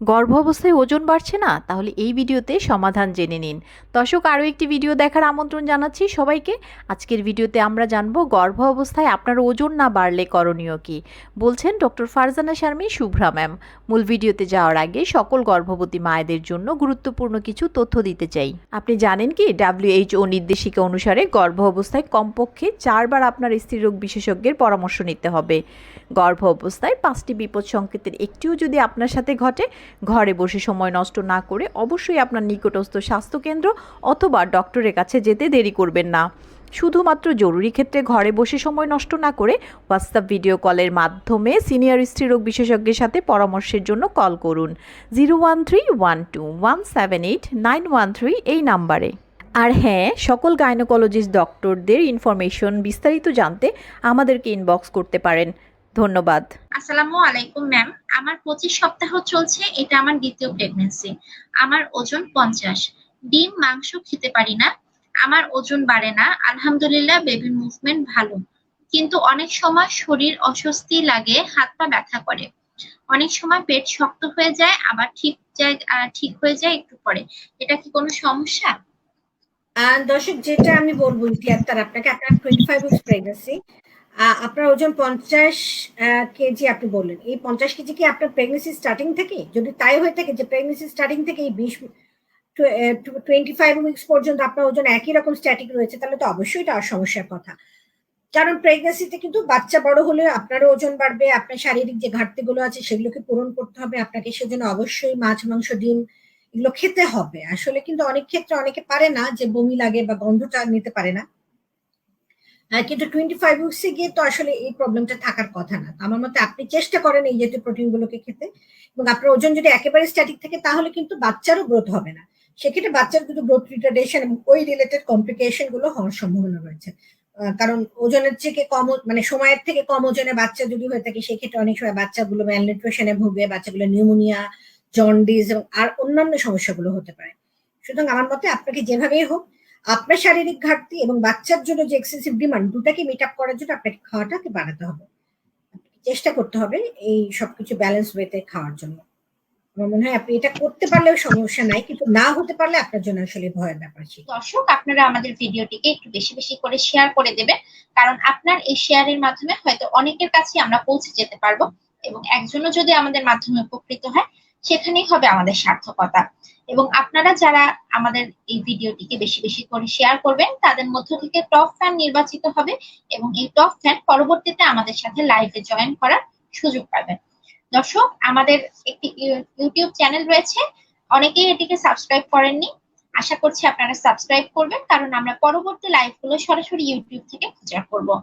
গর্ভ অবস্থায় ওজন বাড়ছে না? তাহলে এই ভিডিওতে সমাধান জেনে নিন। দর্শক, আরও একটি ভিডিও দেখার আমন্ত্রণ জানাচ্ছি সবাইকে। আজকের ভিডিওতে আমরা জানব গর্ভ অবস্থায় আপনার ওজন না বাড়লে করণীয় কি? বলছেন ডক্টর ফারজানা শারমি, শুভ্রা ম্যাম। মূল ভিডিওতে যাওয়ার আগে সকল গর্ভবতী মায়েদের জন্য গুরুত্বপূর্ণ কিছু তথ্য দিতে চাই। আপনি জানেন কি, ডাব্লিউএইচও নির্দেশিকা অনুসারে গর্ভ অবস্থায় কমপক্ষে চারবার আপনার স্ত্রীরোগ বিশেষজ্ঞের পরামর্শ নিতে হবে। গর্ভ অবস্থায় পাঁচটি বিপদ সংকেতের একটিও যদি আপনার সাথে ঘটে ঘরে বসে সময় নষ্ট না করে অবশ্যই আপনার নিকটস্থ স্বাস্থ্যকেন্দ্র অথবা ডক্টরের কাছে যেতে দেরি করবেন না। শুধুমাত্র জরুরি ক্ষেত্রে ঘরে বসে সময় নষ্ট না করে হোয়াটসঅ্যাপ ভিডিও কলের মাধ্যমে সিনিয়র স্ত্রীরোগ বিশেষজ্ঞের সাথে পরামর্শের জন্য কল করুন। Zero one three one two one seven eight nine one three এই নাম্বারে। আর হ্যাঁ সকল গাইনোকোলজিস্ট ডক্টরদের ইনফরমেশন বিস্তারিত জানতে আমাদেরকে ইনবক্স করতে পারেন। ধন্যবাদ। আসসালামু আলাইকুম ম্যাম আমার পঁচিশ সপ্তাহ চলছে এটা আমার দ্বিতীয় প্রেগনেন্সি আমার ওজন পঞ্চাশ। ডিম মাংস খেতে পারি না। আমার ওজন বাড়ে না। আলহামদুলিল্লাহ বেবির মুভমেন্ট ভালো। কিন্তু অনেক সময় শরীর অস্বস্তি লাগে হাত পা ব্যথা করে। অনেক সময় পেট শক্ত হয়ে যায় আবার ঠিক যায় ঠিক হয়ে যায় একটু পরে। এটা কি কোনো সমস্যা? আহ, দর্শক যেটা আমি বলব ইতিহাস আপনাকে আপনার টোয়েন্টি ফাইভ উইক্স প্রেগনেন্সি আপনার ওজন পঞ্চাশ কেজি আপনি বললেন। এই পঞ্চাশ কেজি কি আপনার প্রেগনেন্সি স্টার্টিং থেকে? যদি তাই হয়ে থাকে যে প্রেগনেন্সি স্টার্টিং থেকে এই বিশ টোয়েন্টি ফাইভ উইক্স পর্যন্ত আপনার ওজন একই রকম স্ট্যাটিক রয়েছে, তাহলে তো অবশ্যই এটা সমস্যার কথা। কারণ প্রেগনেন্সিতে কিন্তু বাচ্চা বড় হলে আপনারও ওজন বাড়বে, আপনার শারীরিক যে ঘাটতিগুলো আছে সেগুলোকে পূরণ করতে হবে, আপনাকে সেজন্য অবশ্যই মাছ, মাংস, ডিম এগুলো খেতে হবে। আসলে কিন্তু অনেক ক্ষেত্রে অনেকে পারে না যে বমি লাগে বা গন্ধটা নিতে পারে না। কিন্তু টোয়েন্টি ফাইভ উইক্সে গিয়ে তো আসলে এই প্রবলেমটা থাকার কথা না। আমার মতে আপনি চেষ্টা করেন এই জাতীয় প্রোটিন গুলোকে খেতে। এবং আপনার ওজন যদি একেবারে স্ট্যাটিক থাকে, তাহলে কিন্তু বাচ্চারও গ্রোথ হবে না। সেক্ষেত্রে বাচ্চার কিন্তু গ্রোথ রিটার্ডেশন এবং ওই রিলেটেড কমপ্লিকেশনগুলো হওয়ার সম্ভাবনা রয়েছে। কারণ ওজনের থেকে কম মানে সময়ের থেকে কম ওজনে বাচ্চা যদি হয়ে থাকে, সেক্ষেত্রে অনেক সময় বাচ্চাগুলো ম্যালনিউট্রিশনে ভুগে, বাচ্চাগুলো নিউমোনিয়া জন্ডিস এবং আর অন্যান্য সমস্যাগুলো হতে পারে। সুতরাং আমার মতে আপনাকে যেভাবেই হোক আপনার শারীরিক ঘাটতি এবং বাচ্চার জন্য যে এক্সেসিভ ডিমান্ড দুটাকে মিট আপ করার জন্য আপনাকে খাওয়াটাকে বাড়াতে হবে। চেষ্টা করতে হবে এই সবকিছু ব্যালেন্স ওয়েতে খাওয়ার জন্য। আমার মনে হয় আপনি এটা করতে পারলেও সমস্যা নাই, কিন্তু না হতে পারলে আপনার জন্য আসলে ভয়ের ব্যাপার ছিল। দর্শক, আপনারা আমাদের ভিডিওটিকে একটু বেশি বেশি করে শেয়ার করে দেবেন, কারণ আপনার এই শেয়ারের মাধ্যমে হয়তো অনেকের কাছে আমরা পৌঁছে যেতে পারব এবং একজনও যদি আমাদের মাধ্যমে উপকৃত হয়, সেখানেই হবে আমাদের সার্থকতা। এবং আপনারা যারা আমাদের এই ভিডিওটিকে বেশি বেশি করে শেয়ার করবেন, তাদের মধ্য থেকে টপ ফ্যান নির্বাচিত হবে এবং এই টপ ফ্যান পরবর্তীতে আমাদের সাথে লাইভে জয়েন করার সুযোগ পাবেন। দর্শক, আমাদের একটি ইউ- ইউটিউব চ্যানেল রয়েছে। অনেকেই এটিকে সাবস্ক্রাইব করেননি। আশা করছি আপনারা সাবস্ক্রাইব করবেন, কারণ আমরা পরবর্তী লাইভগুলো সরাসরি ইউটিউব থেকে প্রচার করব।